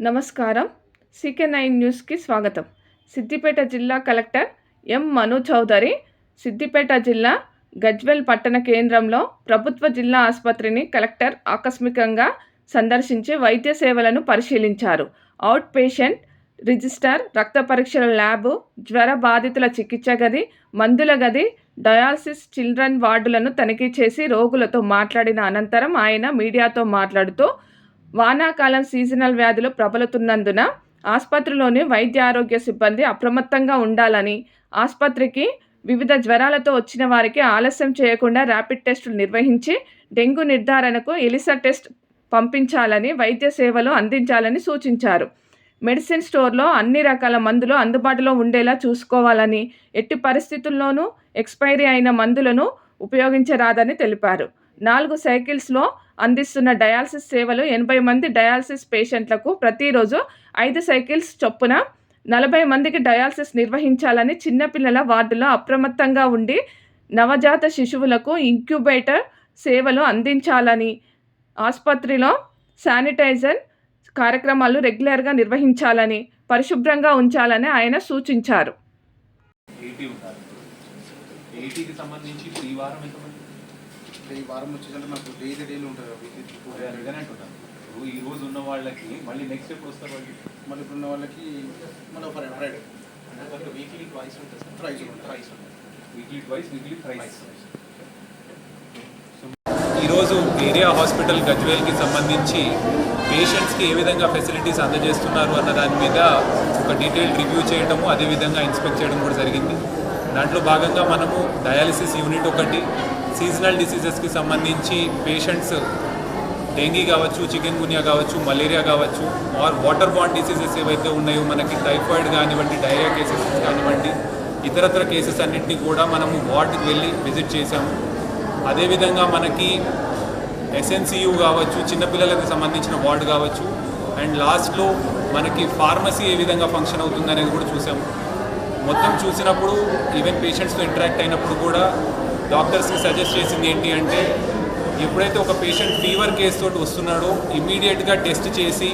నమస్కారం. CK nine న్యూస్కి స్వాగతం. సిద్దిపేట జిల్లా కలెక్టర్ ఎం మను చౌదరి సిద్దిపేట జిల్లా గజ్వెల్ పట్టణ కేంద్రంలో ప్రభుత్వ జిల్లా ఆసుపత్రిని కలెక్టర్ ఆకస్మికంగా సందర్శించి వైద్య సేవలను పరిశీలించారు. అవుట్ పేషెంట్ రిజిస్టర్ రక్త పరీక్షల ల్యాబు జ్వర బాధితుల చికిత్స గది మందుల గది డయాలసిస్ చిల్డ్రన్ వార్డులను తనిఖీ చేసి రోగులతో మాట్లాడిన అనంతరం ఆయన మీడియాతో మాట్లాడుతూ వానాకాలం సీజనల్ వ్యాధులు ప్రబలుతున్నందున ఆసుపత్రిలోని వైద్య ఆరోగ్య సిబ్బంది అప్రమత్తంగా ఉండాలని ఆసుపత్రికి వివిధ జ్వరాలతో వచ్చిన వారికి ఆలస్యం చేయకుండా ర్యాపిడ్ టెస్టులు నిర్వహించి డెంగ్యూ నిర్ధారణకు ఎలిసా టెస్ట్ పంపించాలని వైద్య సేవలు అందించాలని సూచించారు. మెడిసిన్ స్టోర్లో అన్ని రకాల మందులు అందుబాటులో ఉండేలా చూసుకోవాలని ఎట్టి పరిస్థితుల్లోనూ ఎక్స్పైరీ అయిన మందులను ఉపయోగించరాదని తెలిపారు. నాలుగు సైకిల్స్లో అందిస్తున్న డయాలసిస్ సేవలు ఎనభై మంది డయాలసిస్ పేషెంట్లకు ప్రతిరోజు ఐదు సైకిల్స్ చొప్పున నలభై మందికి డయాలసిస్ నిర్వహించాలని చిన్నపిల్లల వార్డులో అప్రమత్తంగా ఉండి నవజాత శిశువులకు ఇంక్యుబేటర్ సేవలు అందించాలని ఆసుపత్రిలో శానిటైజర్ కార్యక్రమాలు రెగ్యులర్గా నిర్వహించాలని పరిశుభ్రంగా ఉంచాలని ఆయన సూచించారు. సంబంధించి ఈ వారం ఎంతమంది ఈ వారం వచ్చేసరికి నాకు డైలీ డైలీ ఉంటుంది వీక్లీ టూ ఇప్పుడు ఈ రోజు ఉన్న వాళ్ళకి మళ్ళీ నెక్స్ట్ ఎప్పుడు వస్తారు వాళ్ళకి? మళ్ళీ ఇప్పుడు ఉన్న వాళ్ళకి మళ్ళీ ఫ్రైడే ఫ్రైడే వీక్లీ ట్వైస్ ఉంటుంది సార్. Thrice ఉంటుంది. Thrice weekly twice weekly thrice ఈరోజు ఏరియా హాస్పిటల్ గజ్వేల్కి సంబంధించి పేషెంట్స్కి ఏ విధంగా ఫెసిలిటీస్ అందజేస్తున్నారు అన్న దాని మీద ఒక డీటెయిల్ రివ్యూ చేయడము అదేవిధంగా ఇన్స్పెక్ట్ చేయడం కూడా జరిగింది. దాంట్లో భాగంగా మనము డయాలిసిస్ యూనిట్ ఒకటి సీజనల్ డిసీజెస్కి సంబంధించి పేషెంట్స్ డెంగీ కావచ్చు చికెన్ గునియా కావచ్చు మలేరియా కావచ్చు ఆర్ వాటర్ బాండ్ డిసీజెస్ ఏవైతే ఉన్నాయో మనకి టైఫాయిడ్ కానివ్వండి డైరియా కేసెస్ కానివ్వండి ఇతరత్ర కేసెస్ అన్నింటినీ కూడా మనము వార్డుకి వెళ్ళి విజిట్ చేశాము. అదేవిధంగా మనకి ఎస్ఎన్సియు కావచ్చు చిన్నపిల్లలకు సంబంధించిన వార్డు కావచ్చు అండ్ లాస్ట్లో మనకి ఫార్మసీ ఏ విధంగా ఫంక్షన్ అవుతుంది అనేది కూడా చూసాము మొత్తం చూసినప్పుడు ఈవెన్ పేషెంట్స్తో ఇంటరాక్ట్ అయినప్పుడు కూడా డాక్టర్స్కి సజెస్ట్ చేసింది ఏంటి అంటే ఎప్పుడైతే ఒక పేషెంట్ ఫీవర్ కేసు తోటి వస్తున్నాడో ఇమీడియట్గా టెస్ట్ చేసి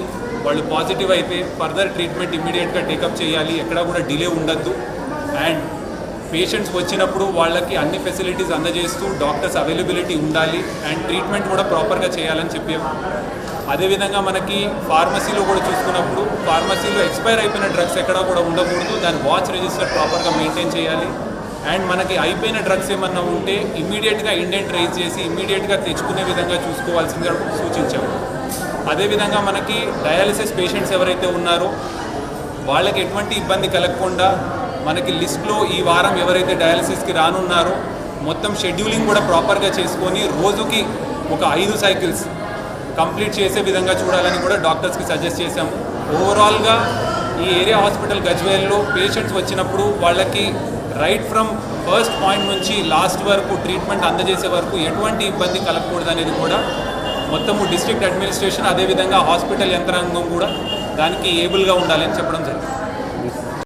వాళ్ళు పాజిటివ్ అయితే ఫర్దర్ ట్రీట్మెంట్ ఇమీడియట్గా టేకప్ చేయాలి ఎక్కడా కూడా డిలే ఉండద్దు. అండ్ పేషెంట్స్ వచ్చినప్పుడు వాళ్ళకి అన్ని ఫెసిలిటీస్ అందజేస్తూ డాక్టర్స్ అవైలబిలిటీ ఉండాలి అండ్ ట్రీట్మెంట్ కూడా ప్రాపర్గా చేయాలని చెప్పాము అదేవిధంగా మనకి ఫార్మసీలో కూడా చూసుకున్నప్పుడు ఫార్మసీలో ఎక్స్పైర్ అయిపోయిన డ్రగ్స్ ఎక్కడా కూడా ఉండకూడదు. దాని వాచ్ రిజిస్టర్ ప్రాపర్గా మెయింటైన్ చేయాలి. అండ్ మనకి అయిపోయిన డ్రగ్స్ ఏమన్నా ఉంటే ఇమ్మీడియట్గా ఇండెంట్ రైజ్ చేసి ఇమ్మీడియట్గా తెచ్చుకునే విధంగా చూసుకోవాల్సిందిగా సూచించాము. అదేవిధంగా మనకి డయాలిసిస్ పేషెంట్స్ ఎవరైతే ఉన్నారో వాళ్ళకి ఎటువంటి ఇబ్బంది కలగకుండా మనకి లిస్ట్లో ఈ వారం ఎవరైతే డయాలసిస్కి రానున్నారో మొత్తం షెడ్యూలింగ్ కూడా ప్రాపర్గా చేసుకొని రోజుకి ఒక ఐదు సైకిల్స్ కంప్లీట్ చేసే విధంగా చూడాలని కూడా డాక్టర్స్కి సజెస్ట్ చేశాము. ఓవరాల్గా ఈ ఏరియా హాస్పిటల్ గజ్వేల్లో పేషెంట్స్ వచ్చినప్పుడు వాళ్ళకి రైట్ ఫ్రమ్ ఫస్ట్ పాయింట్ నుంచి లాస్ట్ వరకు ట్రీట్మెంట్ అందజేసే వరకు ఎటువంటి ఇబ్బంది కలగకూడదు అనేది కూడా మొత్తము డిస్ట్రిక్ట్ అడ్మినిస్ట్రేషన్ అదేవిధంగా హాస్పిటల్ యంత్రాంగం కూడా దానికి ఏబుల్గా ఉండాలని చెప్పడం జరిగింది.